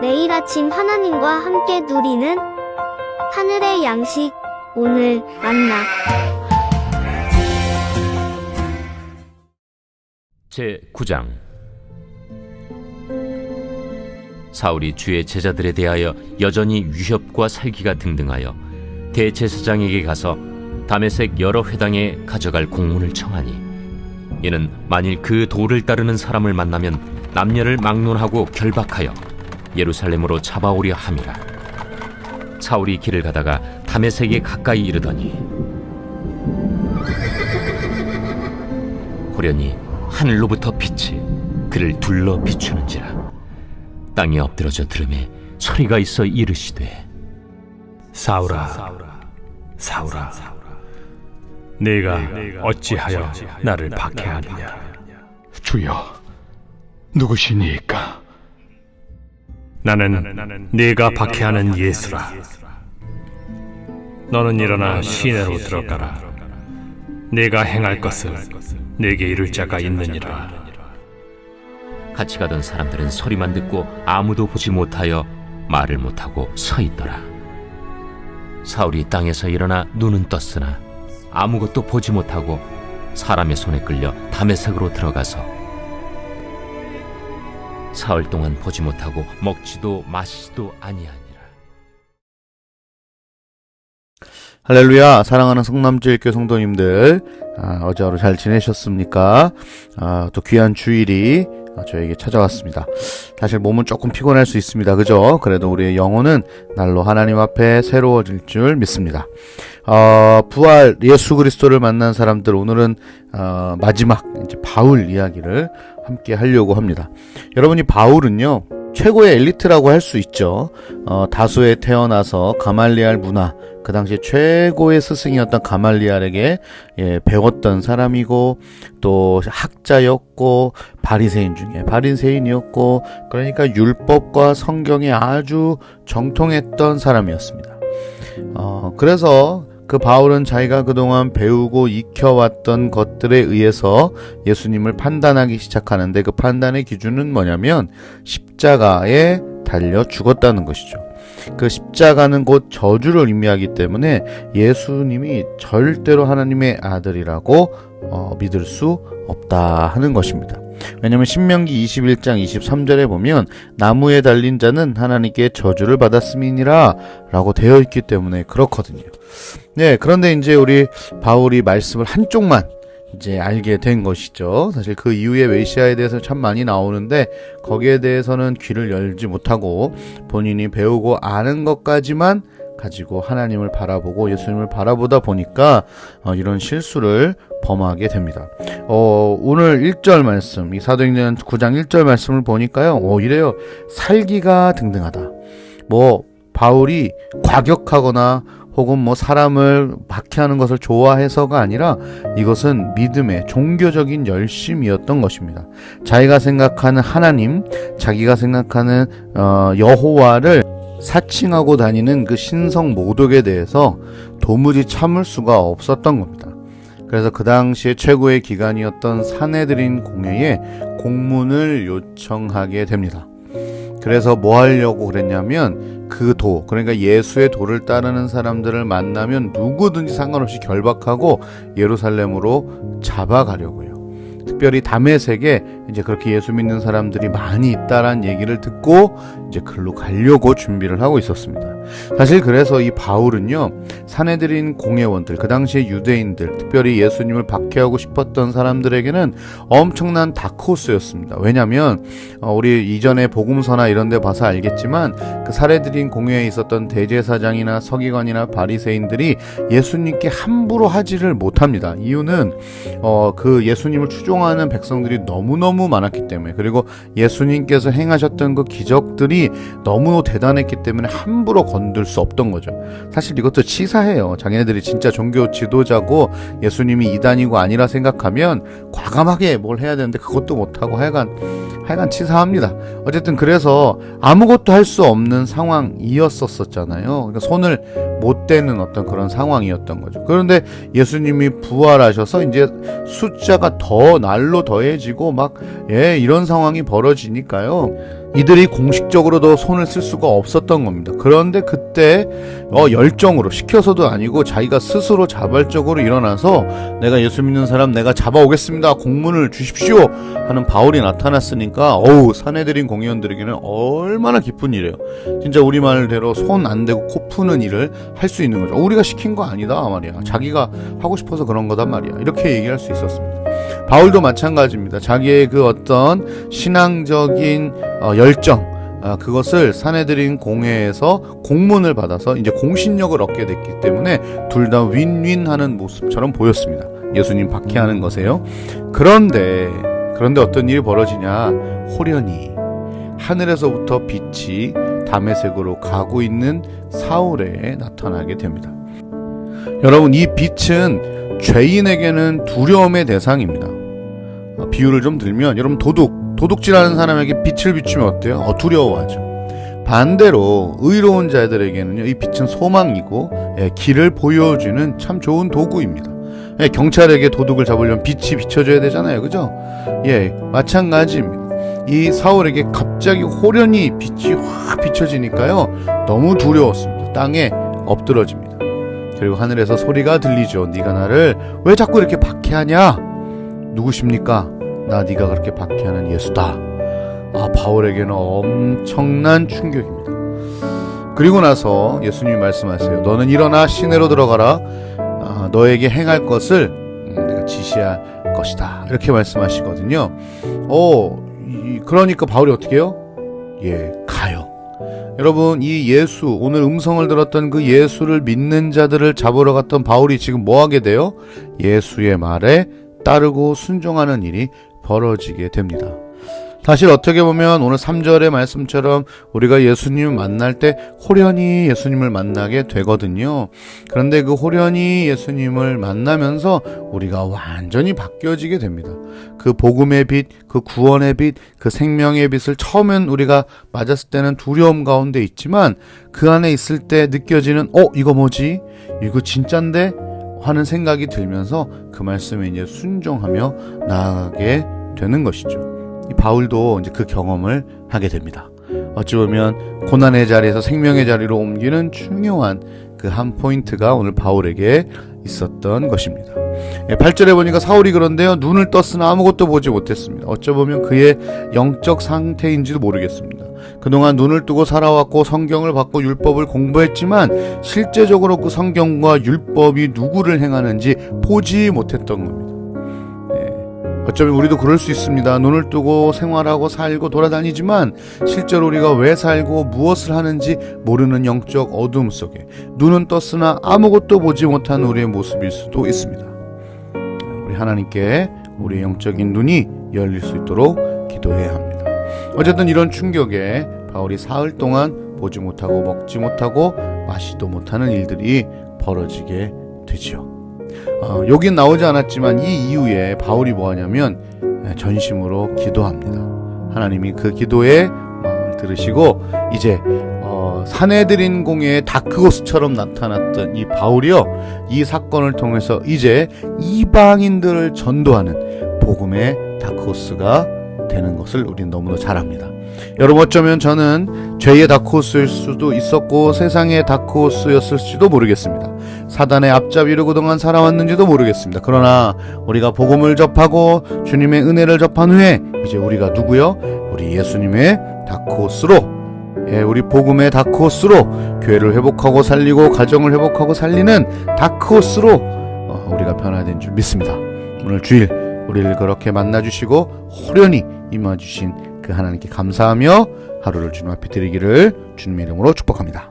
매일 아침 하나님과 함께 누리는 하늘의 양식 오늘 만나. 제 9장. 사울이 주의 제자들에 대하여 여전히 위협과 살기가 등등하여 대제사장에게 가서 다메섹 여러 회당에 가져갈 공문을 청하니 이는 만일 그 도를 따르는 사람을 만나면 남녀를 막론하고 결박하여 예루살렘으로 잡아오려 함이라 사울이 길을 가다가 다메섹에 가까이 이르더니 호련히 하늘로부터 빛이 그를 둘러 비추는지라 땅에 엎드러져 들음에 소리가 있어 이르시되 사울아, 사울아, 네가 어찌하여 나를 박해하느냐? 주여, 누구시니까? 나는 네가 박해하는 예수라. 너는 일어나 시내로 들어가라. 네가 행할 것을 네게 이룰 자가 있느니라. 같이 가던 사람들은 소리만 듣고 아무도 보지 못하여 말을 못하고 서 있더라 사울이 땅에서 일어나 눈은 떴으나 아무것도 보지 못하고 사람의 손에 끌려 담에색으로 들어가서 사흘 동안 보지 못하고 먹지도 마시지도 아니하니라 할렐루야 사랑하는 성남주일교 성도님들 아, 어제 하루 잘 지내셨습니까? 아, 또 귀한 주일이 아, 저에게 찾아왔습니다. 사실 몸은 조금 피곤할 수 있습니다. 그죠? 그래도 우리의 영혼은 날로 하나님 앞에 새로워질 줄 믿습니다. 어, 부활 예수 그리스도를 만난 사람들 오늘은 어, 마지막 이제 바울 이야기를 함께 하려고 합니다. 여러분이 바울은요 최고의 엘리트라고 할 수 있죠. 어, 다수에 태어나서 가말리알 문화 그 당시 최고의 스승이었던 가말리알에게 예, 배웠던 사람이고 또 학자였고 바리새인 중에 바리새인이었고 그러니까 율법과 성경에 아주 정통했던 사람이었습니다. 어, 그래서 그 바울은 자기가 그동안 배우고 익혀왔던 것들에 의해서 예수님을 판단하기 시작하는데 그 판단의 기준은 뭐냐면 십자가에 달려 죽었다는 것이죠. 그 십자가는 곧 저주를 의미하기 때문에 예수님이 절대로 하나님의 아들이라고 어, 믿을 수 없다 하는 것입니다. 왜냐하면 신명기 21장 23절에 보면 나무에 달린 자는 하나님께 저주를 받았음이니라 라고 되어 있기 때문에 그렇거든요. 네, 그런데 이제 우리 바울이 말씀을 한쪽만 이제 알게 된 것이죠. 사실 그 이후에 메시아에 대해서 참 많이 나오는데 거기에 대해서는 귀를 열지 못하고 본인이 배우고 아는 것까지만 가지고 하나님을 바라보고 예수님을 바라보다 보니까 어, 이런 실수를 범하게 됩니다. 어, 오늘 1절 말씀, 이 사도행전 9장 1절 말씀을 보니까요. 어, 이래요. 살기가 등등하다. 뭐 바울이 과격하거나 혹은 뭐 사람을 박해하는 것을 좋아해서가 아니라 이것은 믿음의 종교적인 열심이었던 것입니다. 자기가 생각하는 하나님, 자기가 생각하는 어, 여호와를 사칭하고 다니는 그 신성 모독에 대해서 도무지 참을 수가 없었던 겁니다. 그래서 그 당시에 최고의 기관이었던 사내들인 공회에 공문을 요청하게 됩니다. 그래서 뭐 하려고 그랬냐면 그 도, 그러니까 예수의 도를 따르는 사람들을 만나면 누구든지 상관없이 결박하고 예루살렘으로 잡아가려고요. 특별히 담에색에 이제 그렇게 예수 믿는 사람들이 많이 있다란 얘기를 듣고 이제 글로 가려고 준비를 하고 있었습니다. 사실 그래서 이 바울은요 사내들인 공회원들 그 당시에 유대인들 특별히 예수님을 박해하고 싶었던 사람들에게는 엄청난 다크호스였습니다. 왜냐하면 어, 우리 이전에 복음서나 이런데 봐서 알겠지만 그 사내들인 공회에 있었던 대제사장이나 서기관이나 바리새인들이 예수님께 함부로 하지를 못합니다. 이유는 어, 그 예수님을 추종하는 백성들이 너무 너무 많았기 때문에 그리고 예수님께서 행하셨던 그 기적들이 너무 대단했기 때문에 함부로 건들 수 없던 거죠. 사실 이것도 치사해요. 자기네들이 진짜 종교 지도자고 예수님이 이단이고 아니라 생각하면 과감하게 뭘 해야 되는데 그것도 못하고 하여간 하여간 치사합니다. 어쨌든 그래서 아무것도 할 수 없는 상황이었었잖아요. 그러니까 손을 못 대는 어떤 그런 상황이었던 거죠. 그런데 예수님이 부활하셔서 이제 숫자가 더 날로 더해지고 막 예, 이런 상황이 벌어지니까요. 이들이 공식적으로도 손을 쓸 수가 없었던 겁니다. 그런데 그때 어, 열정으로 시켜서도 아니고 자기가 스스로 자발적으로 일어나서 내가 예수 믿는 사람 내가 잡아오겠습니다. 공문을 주십시오 하는 바울이 나타났으니까 어우 사내들인 공의원들에게는 얼마나 기쁜 일이에요. 진짜 우리 말대로 손 안 대고 코 푸는 일을 할 수 있는 거죠. 우리가 시킨 거 아니다 말이야. 자기가 하고 싶어서 그런 거단 말이야. 이렇게 얘기할 수 있었습니다. 바울도 마찬가지입니다. 자기의 그 어떤 신앙적인 어, 열정 아, 그것을 사내들인 공회에서 공문을 받아서 이제 공신력을 얻게 됐기 때문에 둘 다 윈윈하는 모습처럼 보였습니다. 예수님 박해하는 것에요. 그런데 그런데 어떤 일이 벌어지냐? 호련히 하늘에서부터 빛이 담에색으로 가고 있는 사울에 나타나게 됩니다. 여러분 이 빛은 죄인에게는 두려움의 대상입니다. 어, 비유를 좀 들면 여러분 도둑 도둑질하는 사람에게 빛을 비추면 어때요? 어, 두려워하죠. 반대로 의로운 자들에게는요 이 빛은 소망이고 예, 길을 보여주는 참 좋은 도구입니다. 예, 경찰에게 도둑을 잡으려면 빛이 비춰줘야 되잖아요, 그죠? 예, 마찬가지입니다. 이 사울에게 갑자기 호련히 빛이 확 비춰지니까요 너무 두려웠습니다. 땅에 엎드러집니다. 그리고 하늘에서 소리가 들리죠. 네가 나를 왜 자꾸 이렇게 박해하냐? 누구십니까? 나 네가 그렇게 박해하는 예수다. 아 바울에게는 엄청난 충격입니다. 그리고 나서 예수님이 말씀하세요. 너는 일어나 시내로 들어가라. 아, 너에게 행할 것을 음, 내가 지시할 것이다. 이렇게 말씀하시거든요. 어, 이- 그러니까 바울이 어떻게 해요? 예, 가요. 여러분, 이 예수, 오늘 음성을 들었던 그 예수를 믿는 자들을 잡으러 갔던 바울이 지금 뭐 하게 돼요? 예수의 말에 따르고 순종하는 일이 벌어지게 됩니다. 사실 어떻게 보면 오늘 3절의 말씀처럼 우리가 예수님을 만날 때 호련히 예수님을 만나게 되거든요. 그런데 그 호련히 예수님을 만나면서 우리가 완전히 바뀌어지게 됩니다. 그 복음의 빛, 그 구원의 빛, 그 생명의 빛을 처음엔 우리가 맞았을 때는 두려움 가운데 있지만 그 안에 있을 때 느껴지는 어 이거 뭐지? 이거 진짠데? 하는 생각이 들면서 그 말씀에 이제 순종하며 나아가게 되는 것이죠. 이 바울도 이제 그 경험을 하게 됩니다. 어찌 보면 고난의 자리에서 생명의 자리로 옮기는 중요한 그 한 포인트가 오늘 바울에게 있었던 것입니다. 8절에 보니까 사울이 그런데요. 눈을 떴으나 아무것도 보지 못했습니다. 어쩌보면 그의 영적 상태인지도 모르겠습니다. 그동안 눈을 뜨고 살아왔고 성경을 받고 율법을 공부했지만 실제적으로 그 성경과 율법이 누구를 행하는지 보지 못했던 겁니다. 예. 어쩌면 우리도 그럴 수 있습니다. 눈을 뜨고 생활하고 살고 돌아다니지만 실제로 우리가 왜 살고 무엇을 하는지 모르는 영적 어둠 속에 눈은 떴으나 아무것도 보지 못한 우리의 모습일 수도 있습니다. 우리 하나님께 우리의 영적인 눈이 열릴 수 있도록 기도해야 합니다. 어쨌든 이런 충격에 바울이 사흘 동안 보지 못하고 먹지 못하고 마시도 못하는 일들이 벌어지게 되지요. 어, 여긴 나오지 않았지만 이 이후에 바울이 뭐하냐면 예, 전심으로 기도합니다. 하나님이 그 기도의 마음을 들으시고 이제 어, 사내들인 공회의 다크호스처럼 나타났던 이 바울이요 이 사건을 통해서 이제 이방인들을 전도하는 복음의 다크호스가 되는 것을 우리는 너무나 잘 압니다. 여러분 어쩌면 저는 죄의 다크호스일 수도 있었고 세상의 다크호스였을지도 모르겠습니다. 사단의 앞잡이로 그동안 살아왔는지도 모르겠습니다. 그러나 우리가 복음을 접하고 주님의 은혜를 접한 후에 이제 우리가 누구요? 우리 예수님의 다크호스로 예, 우리 복음의 다크호스로 교회를 회복하고 살리고 가정을 회복하고 살리는 다크호스로 어, 우리가 변화된 줄 믿습니다. 오늘 주일 우리를 그렇게 만나주시고 호련히 임해주신 그 하나님께 감사하며 하루를 주님 앞에 드리기를 주님의 이름으로 축복합니다.